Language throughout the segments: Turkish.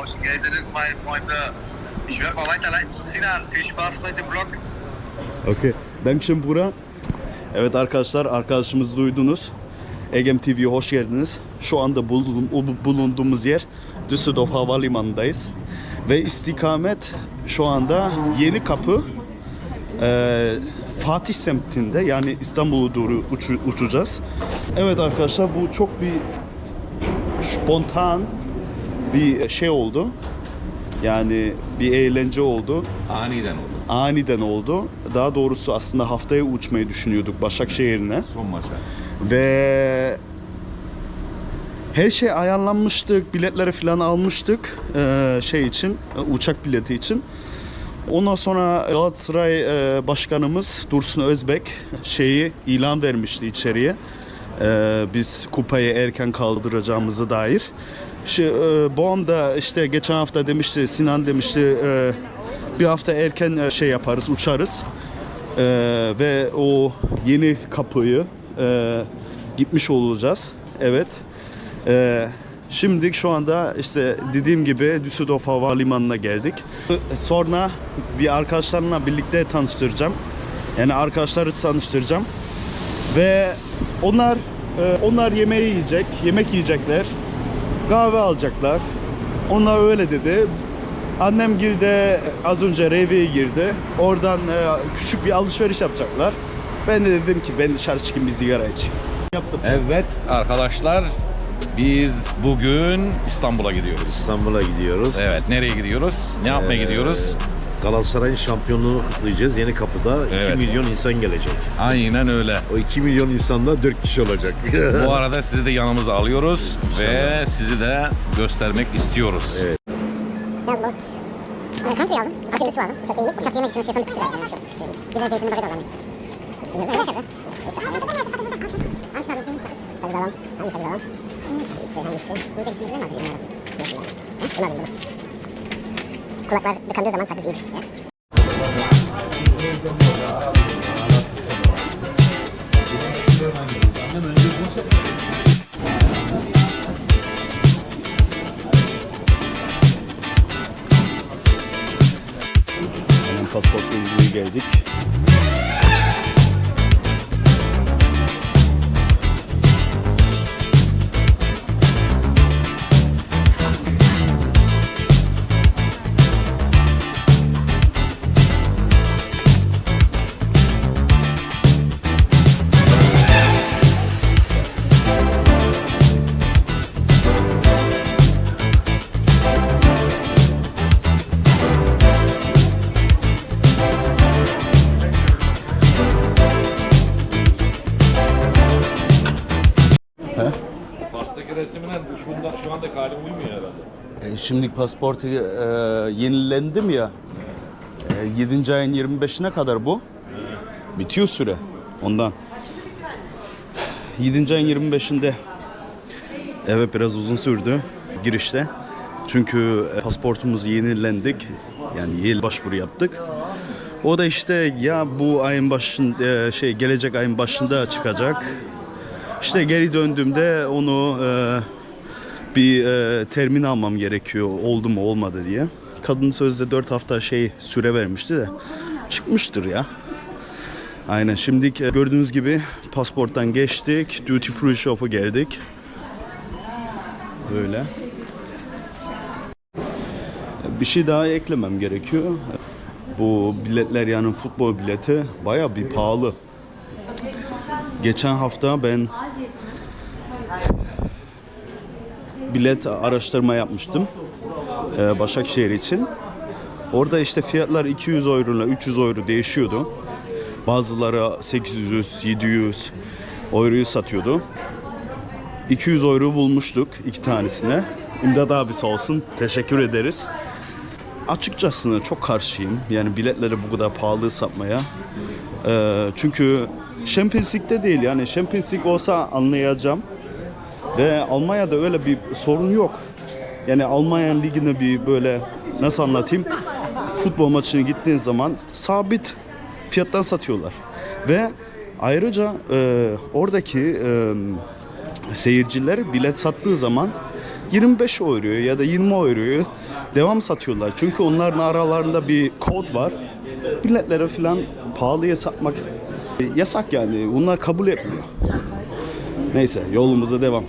Hoş geldiniz meine Freunde. Ich werde mal weiterleiten zu Sinan. Viel Spaß bei dem Vlog. Okey. Dankeschön Bura. Evet arkadaşlar arkadaşımızı duydunuz. Egem TV'ye hoş geldiniz. Şu anda bulun- bu- bulunduğumuz yer Düsseldorf Havalimanı'ndayız. Ve istikamet şu anda Yeni Kapı eee, Fatih semtinde yani İstanbul'a doğru uçu- uçacağız. Evet arkadaşlar bu çok bir spontan bir şey oldu. Yani bir eğlence oldu Aniden oldu. aniden oldu. Daha doğrusu aslında haftaya uçmayı düşünüyorduk Başakşehir'ine. Son maça. Ve her şey ayarlanmıştık, biletleri falan almıştık eee, şey için, e, uçak bileti için. Ondan sonra Galatasaray e, Başkanımız Dursun Özbek şeyi ilan vermişti içeriye. E, biz kupayı erken kaldıracağımızı dair. Şu, e, Boğam da işte geçen hafta demişti, Sinan demişti e, bir hafta erken e, şey yaparız, uçarız. Ve o yeni kapıyı gitmiş olacağız. Evet. E, Şimdi şu anda işte dediğim gibi Düsseldorf Havalimanı'na geldik. Sonra bir arkadaşlarımla birlikte tanıştıracağım. Yani arkadaşları tanıştıracağım. Ve onlar onlar yemeği yiyecek, yemek yiyecekler. Kahve alacaklar. Onlar öyle dedi. Annem girdi, az önce Revi'ye girdi. Oradan e, küçük bir alışveriş yapacaklar. Ben de dedim ki ben dışarı çıkayım bir sigara içeyim. Yaptım. Evet arkadaşlar biz bugün İstanbul'a gidiyoruz. İstanbul'a gidiyoruz. Evet nereye gidiyoruz? Ne yapmaya Ee, gidiyoruz? Galatasaray'ın şampiyonluğunu kutlayacağız. Yeni kapıda 2 Evet. milyon insan gelecek. Aynen öyle. O 2 milyon insanda 4 kişi olacak. Bu arada sizi de yanımıza alıyoruz ve sizi de göstermek istiyoruz. Evet. Yalnız bu. Ben country aldım. Ateşli su aldım. Uçakta indik. Uçak yemek için şey yapalım. Bir de zeytinli paket alalım. Ne kadar? Hangisi alıyorsun? Sakız alalım. Hangi sakız alalım? Hangisi? Hangisi? Yiyecek ismini mi atacağım? Bunu alayım bunu. Kulaklar tıkandığı zaman sakız iyi bir şey. Hemen ilgili geldik. Şimdi pasaportu e, yenilendim ya. E, 7. ayın 25'ine kadar bu. Bitiyor süre ondan. 7. ayın 25'inde. Evet biraz uzun sürdü girişte. Çünkü e, pasaportumuzu yenilendik. Yani yeni başvuru yaptık. O da işte ya bu ayın başında şey gelecek ayın başında çıkacak. İşte geri döndüğümde onu e, bir e, termin almam gerekiyor oldu mu olmadı diye. Kadın sözde 4 hafta şey süre vermişti de çıkmıştır ya. Aynen şimdi e, gördüğünüz gibi pasporttan geçtik. Duty free shop'a geldik. Böyle. Bir şey daha eklemem gerekiyor. Bu biletler yani futbol bileti baya bir pahalı. Geçen hafta ben bilet araştırma yapmıştım e, Başakşehir için. Orada işte fiyatlar 200 euro ile 300 euro değişiyordu. Bazıları 800, 700 euroyu satıyordu. 200 euro bulmuştuk iki tanesine. İmdat abi sağ olsun. Teşekkür ederiz. Açıkçası çok karşıyım. Yani biletleri bu kadar pahalı satmaya. E, çünkü Champions League'de değil yani Champions League olsa anlayacağım. Ve Almanya'da öyle bir sorun yok. Yani Almanya ligini bir böyle nasıl anlatayım? Futbol maçına gittiğin zaman sabit fiyattan satıyorlar. Ve ayrıca e, oradaki e, seyirciler bilet sattığı zaman 25 euroya ya da 20 euroya devam satıyorlar. Çünkü onların aralarında bir kod var. Biletlere falan pahalıya satmak yasak yani. Bunlar kabul etmiyor. Neyse yolumuza devam.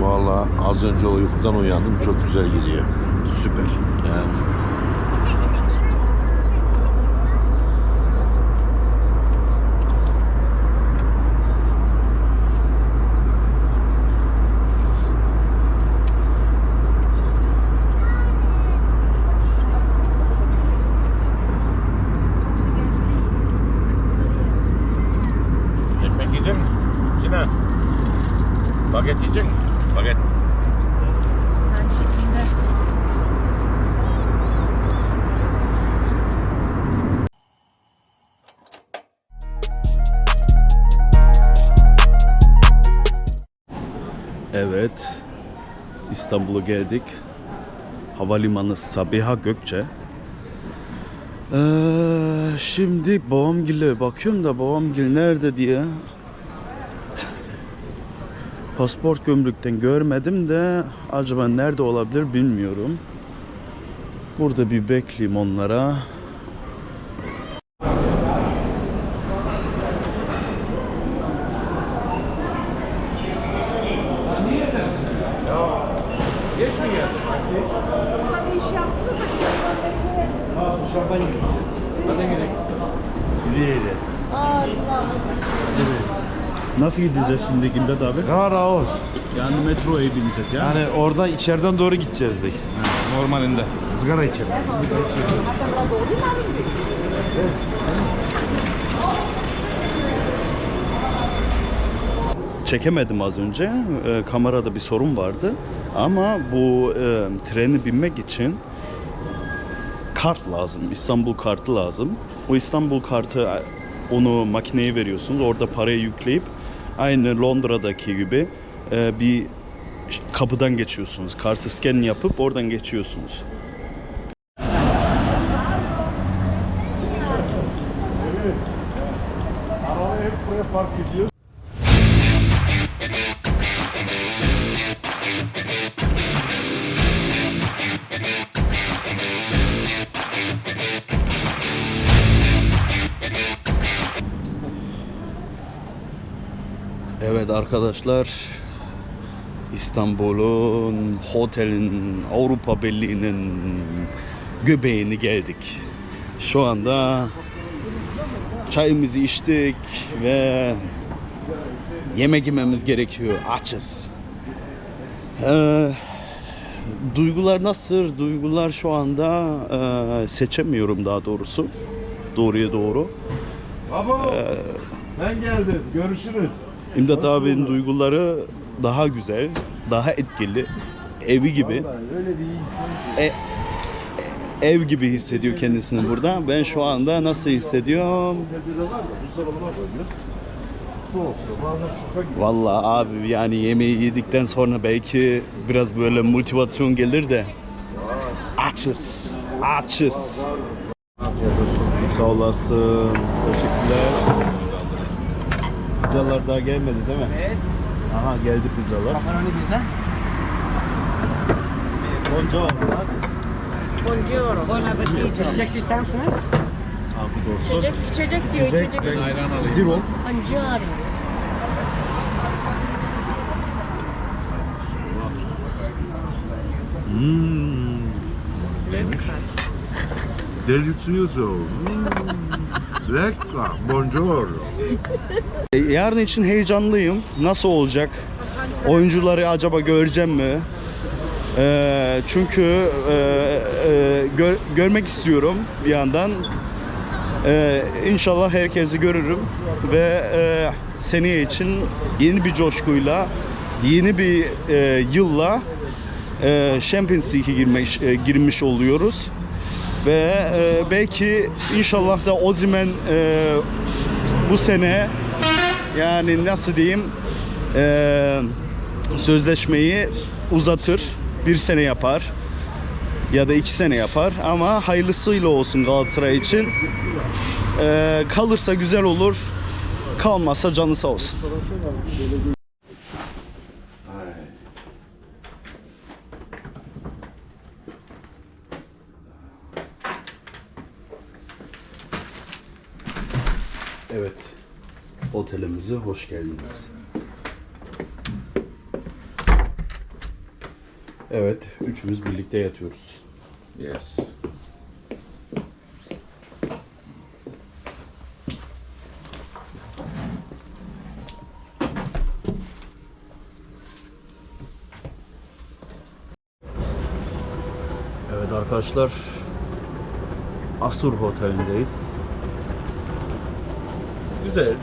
Valla az önce uykudan uyandım. Çok güzel gidiyor. Süper. Yani Evet. İstanbul'a geldik. Havalimanı Sabiha Gökçe. Ee, şimdi babamgile bakıyorum da babamgil nerede diye. Pasport gümrükten görmedim de acaba nerede olabilir bilmiyorum. Burada bir bekleyeyim onlara. Dışarıdan gideceğiz. Hadi gidelim. Yürüyelim. Nasıl gideceğiz şimdi İmdat abi? Kara ol. Yani metroya bineceğiz ya. Yani oradan içeriden doğru gideceğiz. Normalinde. Zgara içelim. çekemedim az önce. E, kamerada bir sorun vardı. Ama bu e, treni binmek için kart lazım. İstanbul kartı lazım. O İstanbul kartı e, onu makineye veriyorsunuz. Orada parayı yükleyip aynı Londra'daki gibi e, bir kapıdan geçiyorsunuz. Kartı scan yapıp oradan geçiyorsunuz. Arabayı hep buraya park ediyoruz. Evet arkadaşlar İstanbul'un otelin Avrupa Birliği'nin göbeğini geldik. Şu anda çayımızı içtik ve yemek yememiz gerekiyor. Açız. Ee, duygular nasıl? Duygular şu anda e, seçemiyorum daha doğrusu. Doğruya doğru. Baba. Sen geldin. Görüşürüz. İmdat abinin duyguları daha güzel, daha etkili. Evi gibi, insan. e- ev gibi hissediyor kendisini burada. Ben şu anda nasıl hissediyorum? Vallahi abi yani yemeği yedikten sonra belki biraz böyle motivasyon gelir de açız, açız. Sağ olasın. Teşekkürler. Pizzalar daha gelmedi değil mi? Evet. Aha geldi pizzalar. Pepperoni pizza? Buongiorno. Buongiorno. Buon appetito. İçecek ister misiniz? Afiyet olsun. İçecek, içecek diyor, içecek. Zero. Ancari. Hmm. Neymiş? Hmm. Lecca, buongiorno. E, Yarın için heyecanlıyım. Nasıl olacak? Oyuncuları acaba göreceğim mi? E, çünkü e, e, gör- görmek istiyorum bir yandan. E, inşallah herkesi görürüm ve e, seneye için yeni bir coşkuyla, yeni bir e, yılla e, Champions League'e girmiş, e, girmiş oluyoruz. Ve e, belki inşallah da Osimhen e, bu sene yani nasıl diyeyim e, sözleşmeyi uzatır. Bir sene yapar ya da iki sene yapar ama hayırlısıyla olsun Galatasaray için. E, kalırsa güzel olur. Kalmazsa canı sağ olsun. Evet. Otelimize hoş geldiniz. Evet, üçümüz birlikte yatıyoruz. Yes. Evet arkadaşlar, Asur Otel'indeyiz. Güzel.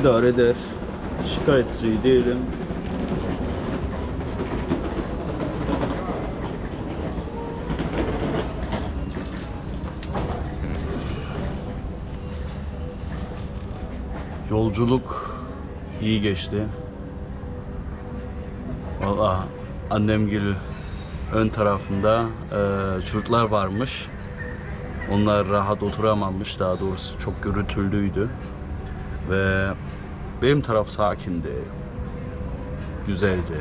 İdare eder. Şikayetçi değilim. Yolculuk iyi geçti. Valla annem gibi ön tarafında eee çocuklar varmış. Onlar rahat oturamamış daha doğrusu çok gürültülüydü. Ve benim taraf sakindi. Güzeldi.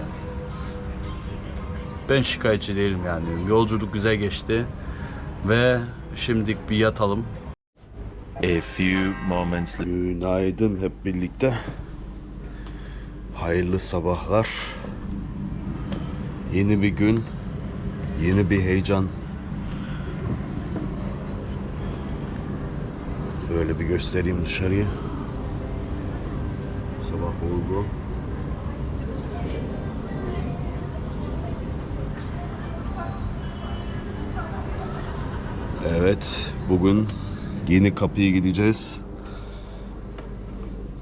Ben şikayetçi değilim yani. Yolculuk güzel geçti. Ve şimdilik bir yatalım. A few moments later. Günaydın hep birlikte. Hayırlı sabahlar. Yeni bir gün, yeni bir heyecan. Böyle bir göstereyim dışarıyı. Oldu. Evet, bugün yeni kapıya gideceğiz.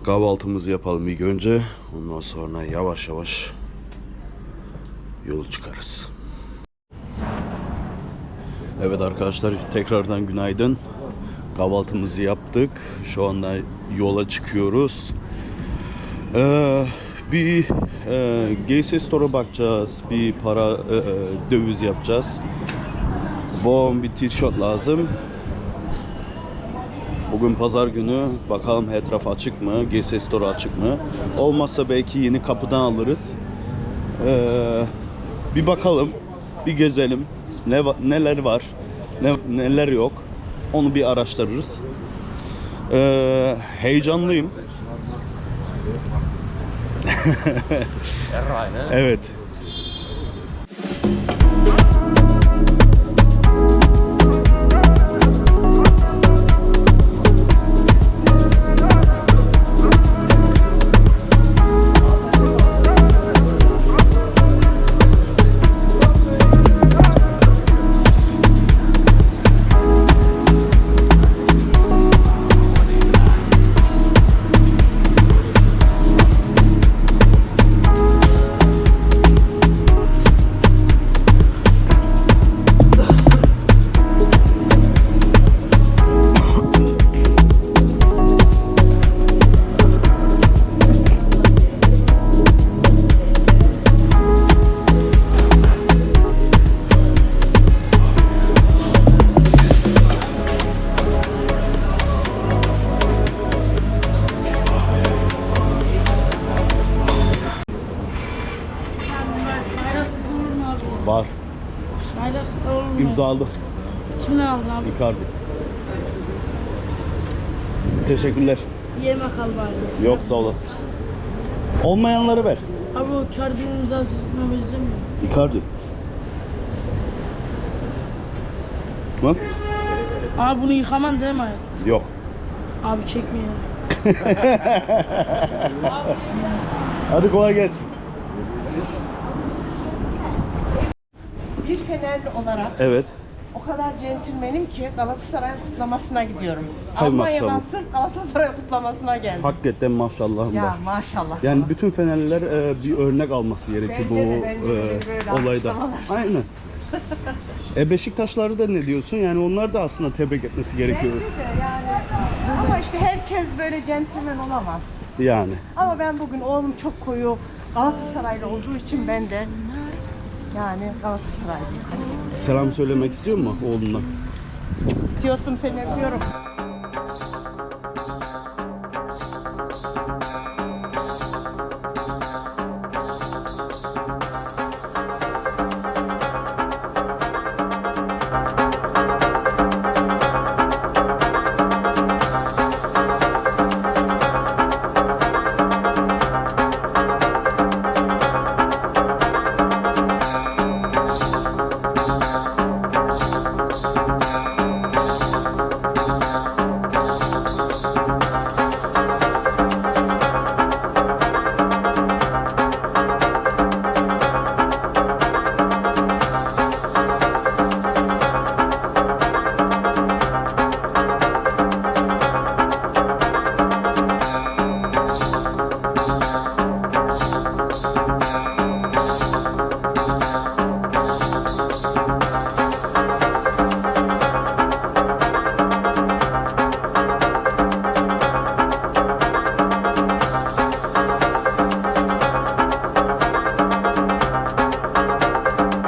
Kahvaltımızı yapalım ilk önce. Ondan sonra yavaş yavaş yol çıkarız. Evet arkadaşlar tekrardan günaydın. Kahvaltımızı yaptık. Şu anda yola çıkıyoruz. Ee, bir e, GS Store'a bakacağız. Bir para e, e, döviz yapacağız. Bom bir tişört lazım. Bugün pazar günü bakalım etraf açık mı? GS Store açık mı? Olmazsa belki yeni kapıdan alırız. Ee, bir bakalım, bir gezelim. Ne neler var, ne, neler yok. Onu bir araştırırız. Ee, heyecanlıyım. evet. Teşekkürler. Yemek al bari. Yok sağ olasın. Olmayanları ver. Abi o kardinin imzasını izlemiyor. Icardi. Bak. Abi bunu yıkaman değil mi hayat? Yok. Abi çekmiyor. Hadi kolay gelsin. Bir Fenerli olarak Evet. O kadar centilmenim ki Galatasaray kutlamasına gidiyorum. Hay Almanya'dan maşallah. sırf Galatasaray kutlamasına geldim. Hakikaten maşallahım ya var. maşallah. Yani bütün Fenerliler e, bir örnek alması gerekiyor Bence bu de, bence de e, böyle olayda. alkışlamalar. Aynen. e Beşiktaşları da ne diyorsun? Yani onlar da aslında tebrik etmesi gerekiyor. Bence de yani. Ama işte herkes böyle centilmen olamaz. Yani. Ama ben bugün oğlum çok koyu Galatasaraylı olduğu için ben de yani Galatasaraylıyım. Selam söylemek istiyor mu oğluna? Siyosum seni öpüyorum.